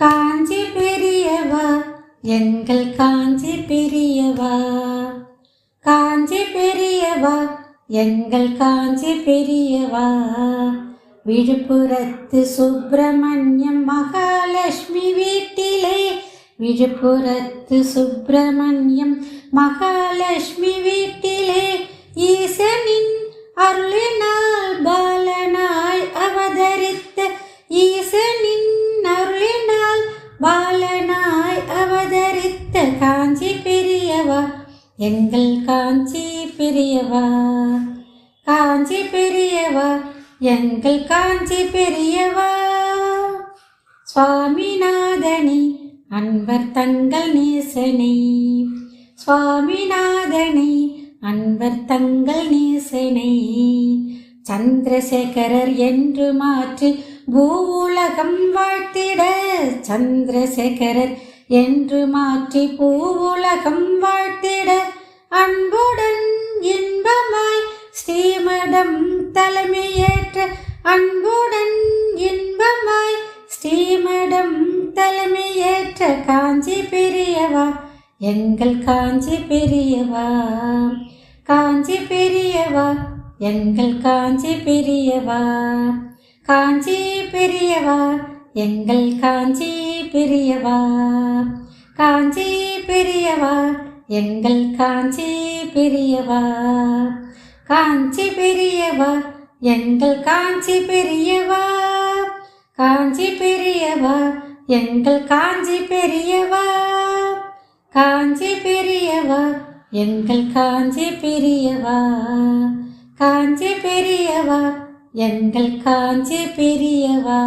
காஞ்சி பெரியவா எங்கள் காஞ்சி பெரியவா. காஞ்சி பெரியவா எங்கள் காஞ்சி பெரியவா. விழுப்புரத்து சுப்பிரமணியம் மகாலட்சுமி வீட்டிலே விழுப்புரத்து சுப்பிரமணியம் மகாலட்சுமி வீட்டிலே ஈ அவதரித்த காஞ்சி பெரியவா எங்கள் காஞ்சி பெரியவா. காஞ்சி பெரியவா எங்கள் காஞ்சி பெரியவா. சுவாமிநாதனி அன்பர் தங்கள் நேசனை. சுவாமிநாதனை அன்பர் தங்கள் நேசனை. சந்திரசேகரர் என்று மாற்றி பூவுலகம் வாழ்த்திட சந்திரசேகரர் என்று மாற்றி பூவுலகம் வாழ்த்திட அன்புடன் இன்பமாய் ஸ்ரீமடம் தலைமையேற்ற அன்புடன் இன்பமாய் ஸ்ரீமடம் தலைமையேற்ற காஞ்சி பெரியவா எங்கள் காஞ்சி பெரியவா காஞ்சி பெரியவா எங்கள் காஞ்சி பெரியவா. காஞ்சி பெரியவா எங்கள் காஞ்சி பெரியவா. காஞ்சி பெரியவா எங்கள் காஞ்சி பெரியவா. காஞ்சி பெரியவா எங்கள் காஞ்சி பெரியவா. காஞ்சி பெரியவா எங்கள் காஞ்சி பெரியவா. காஞ்சி பெரியவா எங்கள் காஞ்சி பெரியவா. காஞ்சி பெரியவா எங்கள் காஞ்சி பெரியவா?